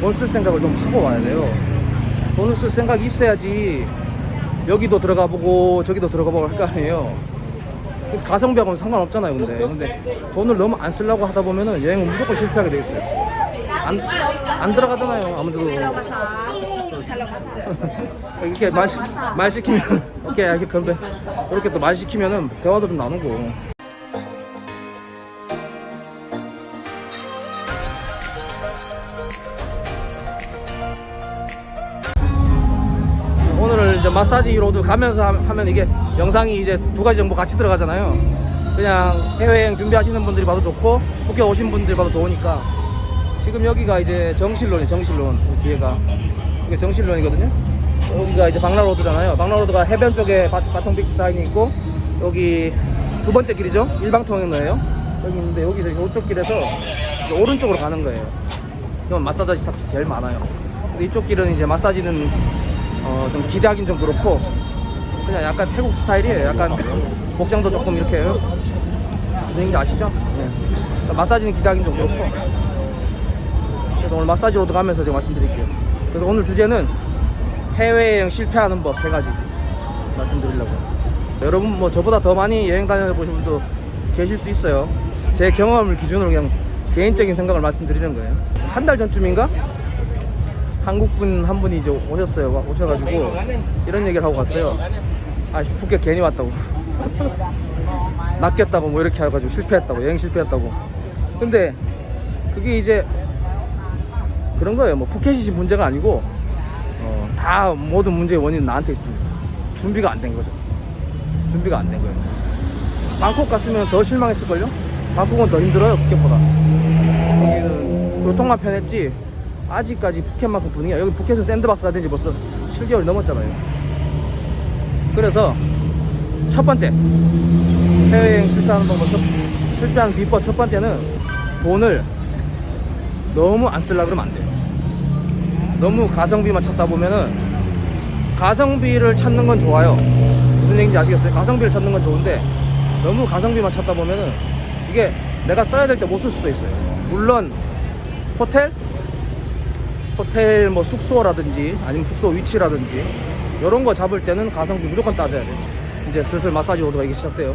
돈 쓸 생각을 좀 하고 와야 돼요. 돈을 쓸 생각이 있어야지 여기도 들어가 보고 저기도 들어가 보고 할 거 아니에요. 가성비하고는 상관없잖아요, 근데. 근데 돈을 너무 안 쓰려고 하다 보면은 여행은 무조건 실패하게 돼 있어요. 안, 안 들어가잖아요, 아무데도. 이렇게 말, 시- 말 시키면, 오케이, 이렇게 그런데 이렇게 또 말 시키면은 대화도 좀 나누고. 마사지 로드 가면서 하- 하면 이게 영상이 이제 두 가지 정보 같이 들어가잖아요. 그냥 해외여행 준비하시는 분들이 봐도 좋고 국회 오신 분들이 봐도 좋으니까 지금 여기가 이제 정실론이 정실론 그 뒤에가 이게 정실론이거든요. 여기가 이제 박라로드잖아요. 박라로드가 해변 쪽에 바, 바통비치 사인이 있고 여기 두 번째 길이죠. 일방통행로예요. 여기 있는데 여기서 이쪽 길에서 오른쪽으로 가는 거예요. 그럼 마사지 샵이 제일 많아요. 근데 이쪽 길은 이제 마사지는 어, 좀 기대하긴 좀 그렇고 그냥 약간 태국 스타일이에요. 약간 복장도 조금 이렇게 분위기 아시죠? 네. 마사지는 기대하긴 좀 그렇고 그래서 오늘 마사지 로드 가면서 제가 말씀드릴게요. 그래서 오늘 주제는 해외여행 실패하는 법 세 가지 말씀드리려고. 여러분 뭐 저보다 더 많이 여행 다녀보신 분도 계실 수 있어요. 제 경험을 기준으로 그냥 개인적인 생각을 말씀드리는 거예요. 한 달 전쯤인가 한국분 한 분이 이제 오셨어요. 와- 오셔가지고 이런 얘기를 하고 갔어요. 아 푸켓 괜히 왔다고. 낚였다고 뭐 이렇게 해가지고 실패했다고 여행 실패했다고. 근데 그게 이제 그런 거예요. 뭐 푸켓이 문제가 아니고 어, 다 모든 문제의 원인은 나한테 있습니다. 준비가 안 된 거죠. 준비가 안 된 거예요. 방콕 갔으면 더 실망했을걸요? 방콕은 더 힘들어요, 푸켓보다. 여기는 교통만 편했지, 아직까지 푸켓만큼 분위기가, 여기 푸켓은 샌드박스가 된지 벌써 7개월 넘었잖아요. 그래서, 첫 번째, 해외여행 실패하는 방법, 첫, 실패하는 비법 첫 번째는 돈을 너무 안 쓰려고 그러면 안 돼요. 너무 가성비만 찾다 보면은 가성비를 찾는 건 좋아요. 무슨 얘기인지 아시겠어요? 가성비를 찾는 건 좋은데 너무 가성비만 찾다 보면은 이게 내가 써야 될 때 못 쓸 수도 있어요. 물론 호텔, 호텔 뭐 숙소라든지 아니면 숙소 위치라든지 이런 거 잡을 때는 가성비 무조건 따져야 돼요. 이제 슬슬 마사지 오더가 이게 시작돼요.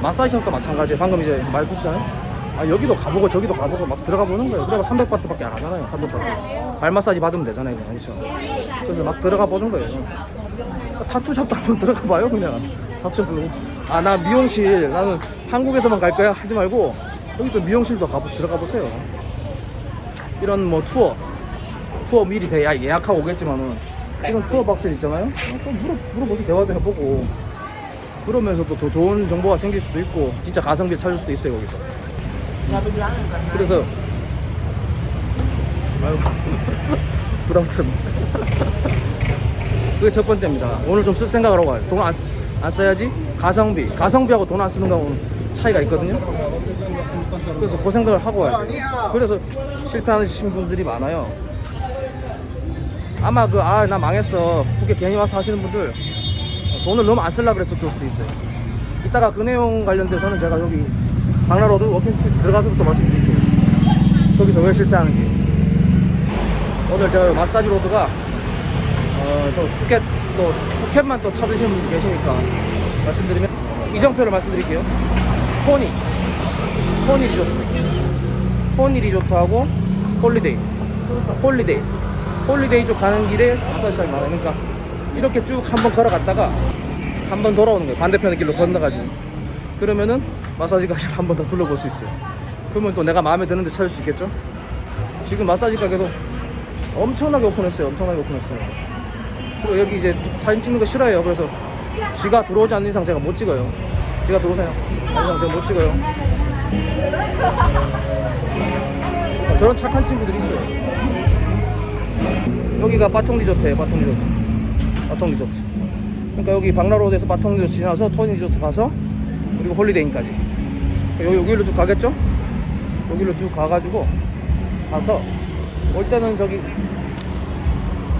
마사지 샵도 마찬가지예요. 방금 이제 말 붙잖아요. 아 여기도 가보고 저기도 가보고 막 들어가 보는 거예요. 그래야 300바트밖에 안 하잖아요. 300바트. 발 마사지 받으면 되잖아요. 그냥. 그렇죠? 그래서 막 들어가 보는 거예요. 타투샵도 한번 들어가 봐요 그냥 타투샵도 아나 미용실 나는 한국에서만 갈 거야 하지 말고 여기 또 미용실도 가 들어가 보세요 이런 뭐 투어 투어 미리 대- 야- 예약하고 오겠지만은 이런 투어 박스 있잖아요 어, 또 물어 물어보세요 대화도 해보고 그러면서 또 더 좋은 정보가 생길 수도 있고 진짜 가성비를 찾을 수도 있어요 거기서 그래서 아유 부담스럽네 그게 첫 번째입니다. 오늘 좀 쓸 생각을 하고 가요. 돈안 안 써야지 가성비. 가성비하고 돈 안 쓰는 거하고는 차이가 있거든요. 그래서 그 생각을 하고 와요. 그래서 실패하시는 분들이 많아요. 아마 그, 아, 나 망했어. 푸켓 괜히 와서 하시는 분들 돈을 너무 안 쓰려고 그랬을 수도 있어요. 이따가 그 내용 관련돼서는 제가 여기 박나로드 워킹스트리트 들어가서부터 말씀드릴게요. 거기서 왜 실패하는지. 오늘 저 마사지 로드가 어, 또 푸켓 또 푸켓만 또 찾으시는 분 계시니까 말씀드리면 이정표를 말씀드릴게요. 토니 토니 리조트 토니 리조트하고 홀리데이 홀리데이 홀리데이 쪽 가는 길에 마사지 샵이 많아요. 그러니까 이렇게 쭉 한 번 걸어갔다가 한 번 돌아오는 거예요. 반대편의 길로 건너가지고 그러면은 마사지 가게를 한 번 더 둘러볼 수 있어요. 그러면 또 내가 마음에 드는 데 찾을 수 있겠죠? 지금 마사지 가게도 엄청나게 오픈했어요. 엄청나게 오픈했어요. 그리고 여기 이제 사진 찍는 거 싫어해요. 그래서 지가 들어오지 않는 이상 제가 못 찍어요. 지가 들어오세요. 이상 제가 못 찍어요. 어, 저런 착한 친구들이 있어요. 여기가 바통 리조트예요. 바통 리조트. 바통 리조트. 그러니까 여기 박나로드에서 바통 리조트 지나서 토니 리조트 가서 그리고 홀리데이까지. 여기 여기로 쭉 가겠죠? 여기로 쭉 가가지고 가서 올 때는 저기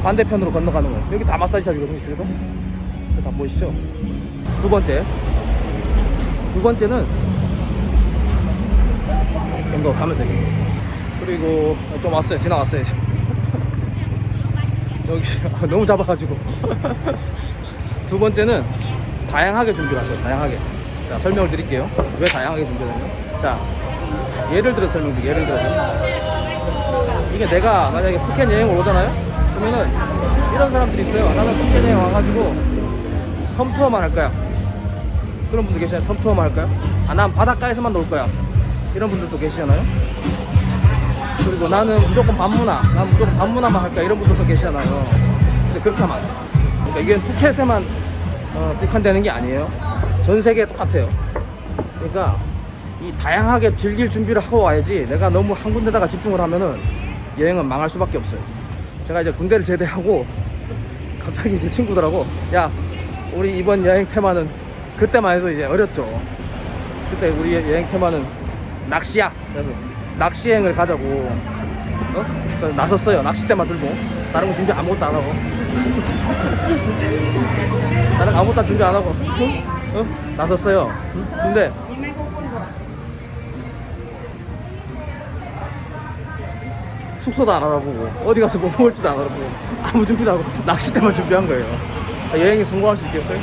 반대편으로 건너가는 거예요. 여기 다 마사지 샵이거든요, 이쪽에도. 다 보이시죠? 두 번째. 두 번째는 이거 가면서. 그리고 좀 왔어요. 지나갔어요. 지금. 여기 너무 잡아가지고. 두 번째는 다양하게 준비를 하세요 다양하게. 자 설명을 드릴게요. 왜 다양하게 준비하냐면 자 예를 들어 설명드릴게요. 예를 들어서. 이게 내가 만약에 푸켓 여행을 오잖아요? 그러면은 이런 사람들이 있어요. 나는 푸켓 여행 와가지고 섬 투어만 할 거야. 그런 분들 계시나요. 섬 투어만 할 거야. 아난 바닷가에서만 놀 거야. 이런 분들도 계시잖아요 그리고 나는 무조건 반문화 난 무조건 반문화만 할 거야 이런 분들도 계시잖아요. 근데 그렇게 하면 안 돼. 그러니까 이게 푸켓에만 어, 국한되는 게 아니에요. 전 세계에 똑같아요. 그러니까 이 다양하게 즐길 준비를 하고 와야지 내가 너무 한 군데다가 집중을 하면은 여행은 망할 수밖에 없어요. 제가 이제 군대를 제대하고 갑자기 이제 친구들하고 야 우리 이번 여행 테마는 그때만 해도 이제 어렸죠. 그때 우리 여행 테마는 낚시야. 그래서 낚시 여행을 가자고 어? 그래서 나섰어요 낚싯대만 들고 다른 거 준비 아무것도 안 하고 다른 거 아무것도 준비 안 하고 어? 어? 나섰어요 응? 근데 숙소도 안 알아보고 어디 가서 뭐 먹을지도 안 알아보고 아무 준비도 안 하고 낚싯대만 준비한 거예요 아, 여행이 성공할 수 있겠어요?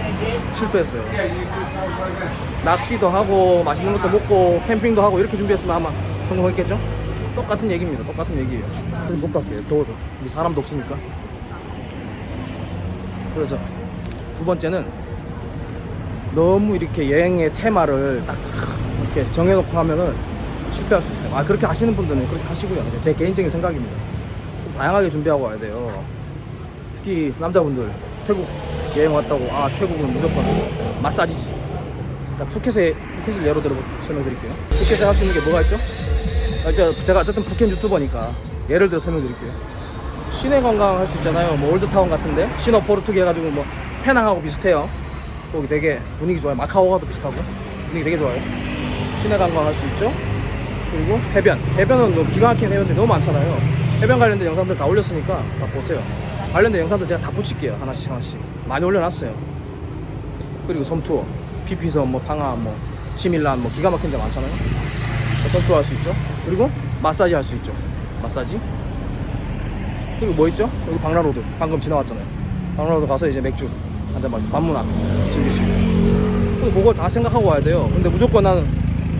실패했어요 낚시도 하고 맛있는 것도 먹고 캠핑도 하고 이렇게 준비했으면 아마 성공했겠죠? 똑같은 얘기입니다 똑같은 얘기예요 못 갈게요 더워서 우리 사람도 없으니까 그래서 두 번째는 너무 이렇게 여행의 테마를 딱 이렇게 정해놓고 하면은 실패할 수 있어요. 아 그렇게 하시는 분들은 그렇게 하시고요. 제 개인적인 생각입니다. 좀 다양하게 준비하고 와야 돼요. 특히 남자분들 태국 여행 왔다고 아 태국은 무조건 마사지지. 그러니까 푸켓에 푸켓을 예로 들어 설명드릴게요. 푸켓에 할 수 있는 게 뭐가 있죠? 아, 저, 제가 어쨌든 푸켓 유튜버니까 예를 들어 설명드릴게요. 시내 관광 할 수 있잖아요. 뭐 올드타운 같은데 시너 포르투기 해가지고 뭐 페낭하고 비슷해요. 거기 되게 분위기 좋아요. 마카오가도 비슷하고 분위기 되게 좋아요. 시내 관광 할 수 있죠. 그리고 해변. 해변은 뭐 기가 막힌 해변들이 너무 많잖아요. 해변 관련된 영상들 다 올렸으니까 다 보세요. 관련된 영상들 제가 다 붙일게요. 하나씩 하나씩. 많이 올려놨어요. 그리고 섬투어. 피피섬, 뭐 방아, 뭐 시밀란, 뭐 기가 막힌 데 많잖아요. 섬투어 할수 있죠. 그리고 마사지 할 수 있죠. 마사지. 그리고 뭐 있죠? 여기 방라로드. 방금 지나왔잖아요. 방라로드 가서 이제 맥주 한 잔 마시고 반문화 즐기시고. 근데 그걸 다 생각하고 와야 돼요. 근데 무조건 나는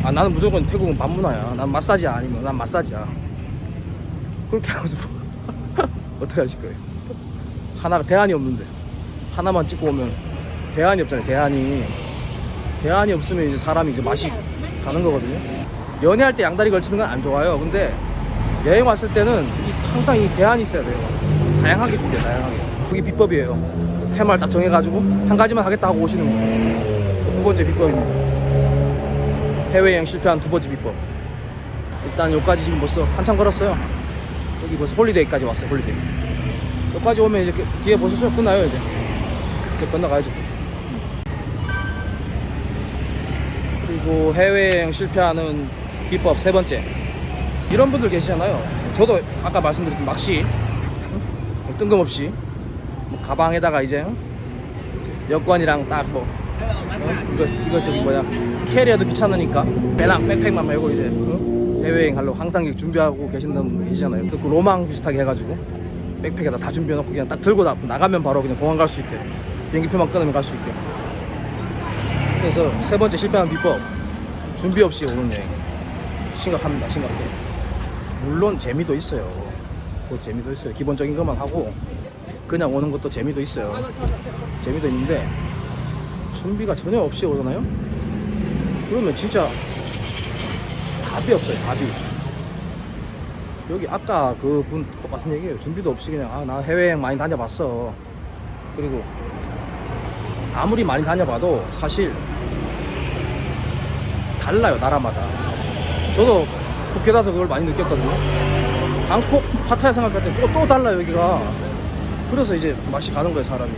아 나는 무조건 태국은 반문화야. 난 마사지야 아니면 난 마사지야. 그렇게 해가지고 어떻게 하실 거예요? 하나가 대안이 없는데 하나만 찍고 오면 대안이 없잖아요. 대안이 대안이 없으면 이제 사람이 이제 맛이 가는 거거든요. 연애할 때 양다리 걸치는 건 안 좋아요. 근데 여행 왔을 때는 이, 항상 이 대안이 있어야 돼요. 다양하게 준비해, 다양하게. 그게 비법이에요. 테마를 딱 정해가지고 한 가지만 하겠다 하고 오시는 거. 두 번째 비법입니다. 해외여행 실패한 두 번째 비법. 일단 여기까지 지금 벌써 한참 걸었어요. 여기 벌써 홀리데이까지 왔어요, 홀리데이. 여기까지 오면 이제 그 뒤에 보셨죠? 끝나요, 이제. 이제 건너가야죠. 또. 그리고 해외여행 실패하는 비법 세 번째. 이런 분들 계시잖아요. 저도 아까 말씀드렸던 낚시. 뭐 뜬금없이. 뭐 가방에다가 이제 여권이랑 딱 뭐. 어? 이거, 이거 저기 뭐야. 캐리어도 귀찮으니까 배낭 백팩만 메고 이제 어? 해외여행 하려고 항상 준비하고 계신다는 분 계시잖아요. 그 로망 비슷하게 해가지고 백팩에다 다 준비해놓고 그냥 딱 들고 나, 나가면 바로 그냥 공항 갈 수 있게 비행기표만 끊으면 갈 수 있게. 그래서 세 번째 실패한 비법 준비 없이 오는 여행 심각합니다. 심각해. 물론 재미도 있어요. 그 재미도 있어요. 기본적인 것만 하고 그냥 오는 것도 재미도 있어요. 재미도 있는데 준비가 전혀 없이 오잖아요. 그러면 진짜 답이 없어요. 답이. 여기 아까 그 분 똑같은 얘기예요. 준비도 없이 그냥 아 나 해외여행 많이 다녀봤어. 그리고 아무리 많이 다녀봐도 사실 달라요 나라마다. 저도 국회 가서 그걸 많이 느꼈거든요. 방콕 파타야 생각할 때 또 또 달라요 여기가. 그래서 이제 맛이 가는 거예요 사람이.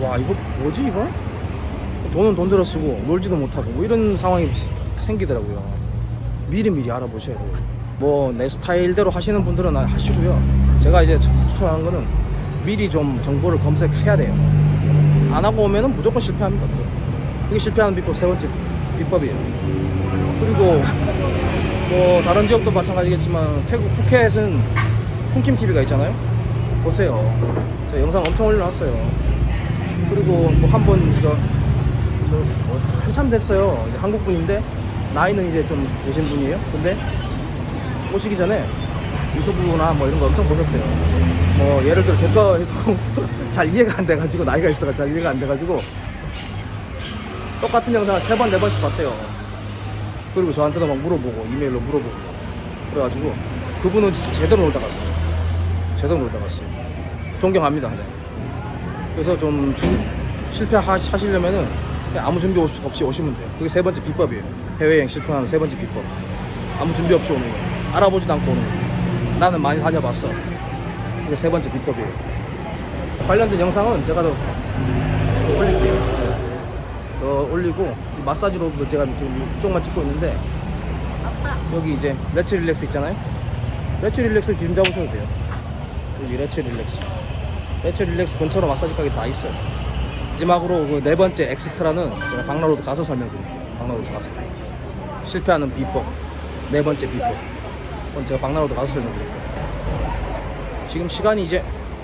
와 이거 뭐지 이거? 돈은 돈 들어 쓰고 놀지도 못하고 뭐 이런 상황이 생기더라고요. 미리 미리 알아보셔야 돼요. 뭐 내 스타일대로 하시는 분들은 하시고요. 제가 이제 추천하는 거는 미리 좀 정보를 검색해야 돼요. 안 하고 오면은 무조건 실패합니다. 그게 실패하는 비법 세 번째 비법이에요. 그리고 뭐 다른 지역도 마찬가지겠지만 태국 푸켓은 쿵킴 TV가 있잖아요. 보세요. 저 영상 엄청 올려놨어요. 그리고 뭐 한번 이거 저 뭐, 한참 됐어요. 한국 분인데 나이는 이제 좀 되신 분이에요. 근데 오시기 전에 유튜브나 뭐 이런 거 엄청 보셨대요. 뭐 예를 들어 제거 해도 잘 이해가 안 돼가지고 나이가 있어가 잘 이해가 안 돼가지고 똑같은 영상을 세 번 네 번씩 봤대요. 그리고 저한테도 막 물어보고 이메일로 물어보고 그래가지고 그분은 진짜 제대로 놀다 갔어요. 제대로 놀다 갔어요. 존경합니다. 네. 그래서 좀 주- 실패하시려면은 아무 준비 없- 없이 오시면 돼요. 그게 세 번째 비법이에요. 해외여행 실패하는 세 번째 비법. 아무 준비 없이 오는 거예요. 알아보지도 않고 오는 거예요. 나는 많이 다녀봤어. 그게 세 번째 비법이에요. 관련된 영상은 제가 더 올릴게요. 네. 더 올리고 이 마사지로도 제가 지금 이쪽만 찍고 있는데 여기 이제 레츠 릴렉스 있잖아요. 레츠 릴렉스 기준 잡으셔도 돼요. 여기 레츠 릴렉스. 레츠 릴렉스 근처로 마사지 가게 다 있어요. 마지막으로 그 네 번째 엑스트라는 제가 박나로드 가서 설명드릴게요. 박나로드 가서 실패하는 비법 네 번째 비법. 그건 제가 박나로드 가서 설명드릴게요. 지금 시간이 이제